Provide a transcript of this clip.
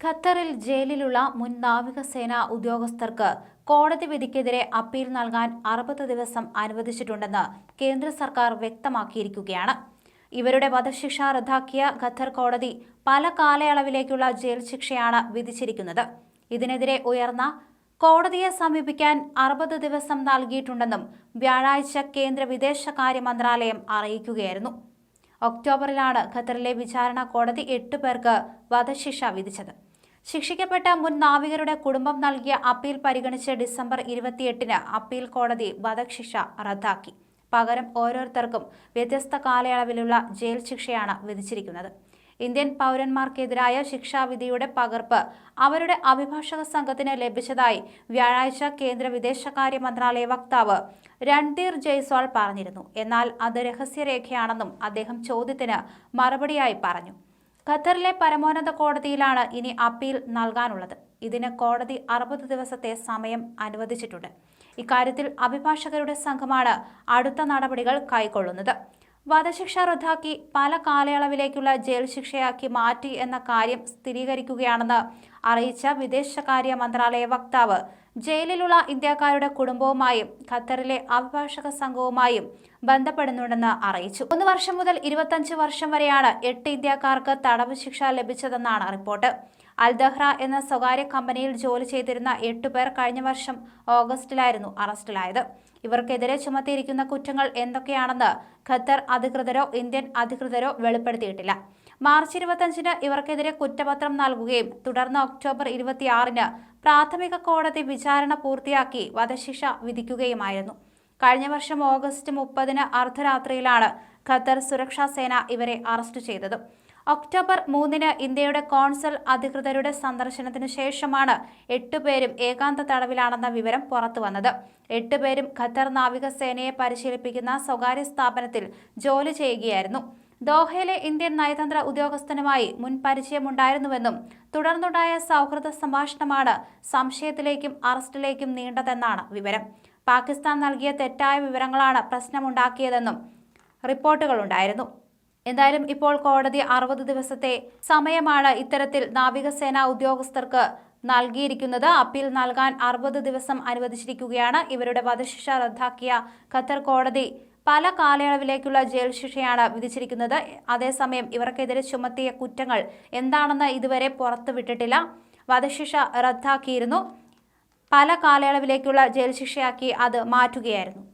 ഖത്തറിൽ ജയിലിലുള്ള മുൻ നാവികസേന ഉദ്യോഗസ്ഥർക്ക് കോടതി വിധിക്കെതിരെ അപ്പീൽ നൽകാൻ അറുപത് ദിവസം അനുവദിച്ചിട്ടുണ്ടെന്ന് കേന്ദ്ര സർക്കാർ വ്യക്തമാക്കിയിരിക്കുകയാണ്. ഇവരുടെ വധശിക്ഷ റദ്ദാക്കിയ ഖത്തർ കോടതി പല കാലയളവിലേക്കുള്ള ജയിൽ ശിക്ഷയാണ് വിധിച്ചിരിക്കുന്നത്. ഇതിനെതിരെ ഉയർന്ന കോടതിയെ സമീപിക്കാൻ അറുപത് ദിവസം നൽകിയിട്ടുണ്ടെന്നും വ്യാഴാഴ്ച കേന്ദ്ര വിദേശകാര്യ മന്ത്രാലയം അറിയിക്കുകയായിരുന്നു. ഒക്ടോബറിലാണ് ഖത്തറിലെ വിചാരണ കോടതി എട്ട് പേർക്ക് വധശിക്ഷ വിധിച്ചത്. ശിക്ഷിക്കപ്പെട്ട മുൻ നാവികരുടെ കുടുംബം നൽകിയ അപ്പീൽ പരിഗണിച്ച് ഡിസംബർ ഇരുപത്തിയെട്ടിന് അപ്പീൽ കോടതി വധശിക്ഷ റദ്ദാക്കി. പകരം ഓരോരുത്തർക്കും വ്യത്യസ്ത കാലയളവിലുള്ള ജയിൽ ശിക്ഷയാണ് വിധിച്ചിരിക്കുന്നത്. ഇന്ത്യൻ പൗരന്മാർക്കെതിരായ ശിക്ഷാവിധിയുടെ പകർപ്പ് അവരുടെ അഭിഭാഷക സംഘത്തിന് ലഭിച്ചതായി വ്യാഴാഴ്ച കേന്ദ്ര വിദേശകാര്യ മന്ത്രാലയ വക്താവ് രൺധീർ ജയ്സ്വാൾ പറഞ്ഞിരുന്നു. എന്നാൽ അത് രഹസ്യരേഖയാണെന്നും അദ്ദേഹം ചോദ്യത്തിന് മറുപടിയായി പറഞ്ഞു. ഖത്തറിലെ പരമോന്നത കോടതിയിലാണ് ഇനി അപ്പീൽ നൽകാനുള്ളത്. ഇതിന് കോടതി അറുപത് ദിവസത്തെ സമയം അനുവദിച്ചിട്ടുണ്ട്. ഇക്കാര്യത്തിൽ അഭിഭാഷകരുടെ സംഘമാണ് അടുത്ത നടപടികൾ കൈക്കൊള്ളുന്നത്. വധശിക്ഷ റദ്ദാക്കി പല കാലയളവിലേക്കുള്ള ജയിൽ ശിക്ഷയാക്കി മാറ്റി എന്ന കാര്യം സ്ഥിരീകരിക്കുകയാണെന്ന് അറിയിച്ച വിദേശകാര്യ മന്ത്രാലയ വക്താവ്. ജയിലിലുള്ള ഇന്ത്യക്കാരുടെ കുടുംബവുമായും ഖത്തറിലെ അഭിഭാഷക സംഘവുമായും ബന്ധപ്പെടുന്നുണ്ടെന്ന് അറിയിച്ചു. മൂന്ന് വർഷം മുതൽ ഇരുപത്തഞ്ച് വർഷം വരെയാണ് എട്ട് ഇന്ത്യക്കാർക്ക് തടവ് ശിക്ഷ ലഭിച്ചതെന്നാണ് റിപ്പോർട്ട്. അൽദഹ്റ എന്ന സ്വകാര്യ കമ്പനിയിൽ ജോലി ചെയ്തിരുന്ന എട്ടുപേർ കഴിഞ്ഞ വർഷം ഓഗസ്റ്റിലായിരുന്നു അറസ്റ്റിലായത്. ഇവർക്കെതിരെ ചുമത്തിയിരിക്കുന്ന കുറ്റങ്ങൾ എന്തൊക്കെയാണെന്ന് ഖത്തർ അധികൃതരോ ഇന്ത്യൻ അധികൃതരോ വെളിപ്പെടുത്തിയിട്ടില്ല. മാർച്ച് ഇരുപത്തഞ്ചിന് ഇവർക്കെതിരെ കുറ്റപത്രം നൽകുകയും തുടർന്ന് ഒക്ടോബർ ഇരുപത്തിയാറിന് പ്രാഥമിക കോടതി വിചാരണ പൂർത്തിയാക്കി വധശിക്ഷ വിധിക്കുകയുമായിരുന്നു. കഴിഞ്ഞ വർഷം ഓഗസ്റ്റ് മുപ്പതിന് അർദ്ധരാത്രിയിലാണ് ഖത്തർ സുരക്ഷാ സേന ഇവരെ അറസ്റ്റ് ചെയ്തത്. ഒക്ടോബർ മൂന്നിന് ഇന്ത്യയുടെ കോൺസൽ അധികൃതരുടെ സന്ദർശനത്തിനു ശേഷമാണ് എട്ടുപേരും ഏകാന്ത തടവിലാണെന്ന വിവരം പുറത്തുവന്നത് എട്ടുപേരും ഖത്തർ നാവികസേനയെ പരിശീലിപ്പിക്കുന്ന സ്വകാര്യ സ്ഥാപനത്തിൽ ജോലി ചെയ്യുകയായിരുന്നു. ദോഹയിലെ ഇന്ത്യൻ നയതന്ത്ര ഉദ്യോഗസ്ഥനുമായി മുൻ പരിചയമുണ്ടായിരുന്നുവെന്നും തുടർന്നുണ്ടായ സൗഹൃദ സംഭാഷണമാണ് സംശയത്തിലേക്കും അറസ്റ്റിലേക്കും നീണ്ടതെന്നാണ് വിവരം. പാകിസ്ഥാൻ നൽകിയ തെറ്റായ വിവരങ്ങളാണ് പ്രശ്നമുണ്ടാക്കിയതെന്നും റിപ്പോർട്ടുകളുണ്ടായിരുന്നു. എന്തായാലും ഇപ്പോൾ കോടതി അറുപത് ദിവസത്തെ സമയമാണ് ഇത്തരത്തിൽ നാവികസേന ഉദ്യോഗസ്ഥർക്ക് നൽകിയിരിക്കുന്നത്. അപ്പീൽ നൽകാൻ അറുപത് ദിവസം അനുവദിച്ചിരിക്കുകയാണ്. ഇവരുടെ വധശിക്ഷ റദ്ദാക്കിയ ഖത്തർ കോടതി പല കാലയളവിലേക്കുള്ള ജയിൽ ശിക്ഷയാണ് വിധിച്ചിരിക്കുന്നത്. അതേസമയം ഇവർക്കെതിരെ ചുമത്തിയ കുറ്റങ്ങൾ എന്താണെന്ന് ഇതുവരെ പുറത്തുവിട്ടിട്ടില്ല വധശിക്ഷ റദ്ദാക്കിയിരുന്നു. പല കാലയളവിലേക്കുള്ള ജയിൽ ശിക്ഷയാക്കി അത് മാറ്റുകയായിരുന്നു.